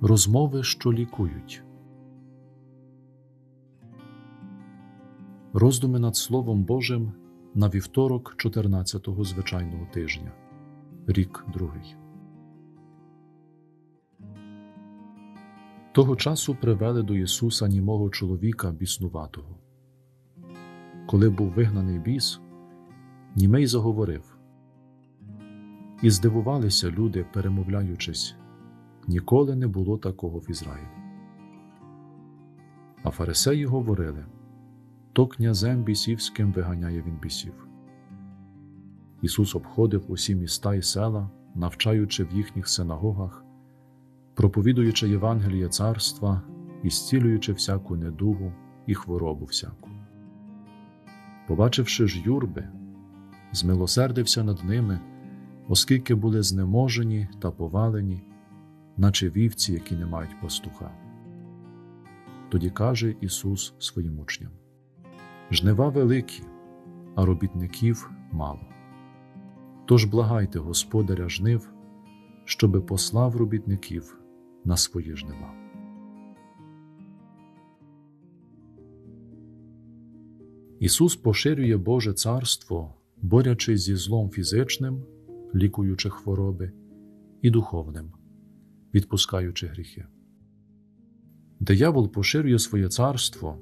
Розмови, що лікують. Роздуми над Словом Божим на вівторок 14-го звичайного тижня. Рік другий. Того часу привели до Ісуса німого чоловіка біснуватого. Коли був вигнаний біс, німей заговорив. І здивувалися люди, перемовляючись, ніколи не було такого в Ізраїлі. А фарисеї говорили то князем бісівським виганяє він бісів. Ісус обходив усі міста і села, навчаючи в їхніх синагогах, проповідуючи Євангеліє царства і зцілюючи всяку недугу і хворобу всяку. Побачивши ж юрби, змилосердився над ними, оскільки були знеможені та повалені, наче вівці, які не мають пастуха. Тоді каже Ісус своїм учням: Жнива великі, а робітників мало. Тож благайте Господаря жнив, щоби послав робітників на свої жнива. Ісус поширює Боже Царство, борячись зі злом фізичним, лікуючи хвороби, і духовним, відпускаючи гріхи. Диявол поширює своє царство,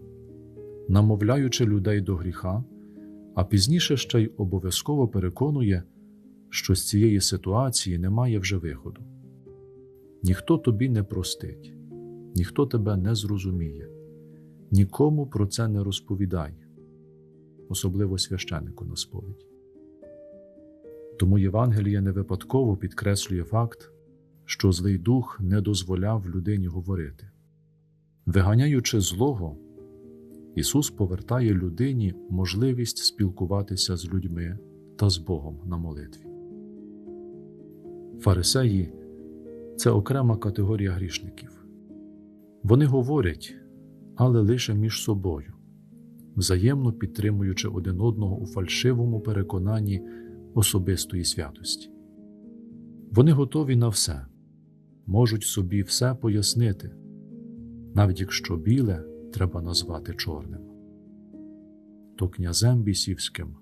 намовляючи людей до гріха, а пізніше ще й обов'язково переконує, що з цієї ситуації немає вже виходу. Ніхто тобі не простить, ніхто тебе не зрозуміє, нікому про це не розповідай, особливо священнику на сповідь. Тому Євангеліє не випадково підкреслює факт, що злий дух не дозволяв людині говорити. Виганяючи злого, Ісус повертає людині можливість спілкуватися з людьми та з Богом на молитві. Фарисеї це окрема категорія грішників. Вони говорять, але лише між собою, взаємно підтримуючи один одного у фальшивому переконанні особистої святості. Вони готові на все, можуть собі все пояснити, навіть якщо біле треба назвати чорним. То князем бісівським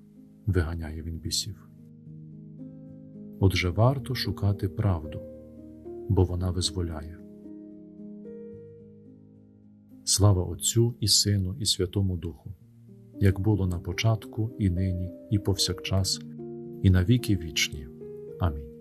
виганяє він бісів. Отже, варто шукати правду, бо вона визволяє. Слава Отцю і Сину, і Святому Духу, як було на початку, і нині, і повсякчас, і на віки вічні. Амінь.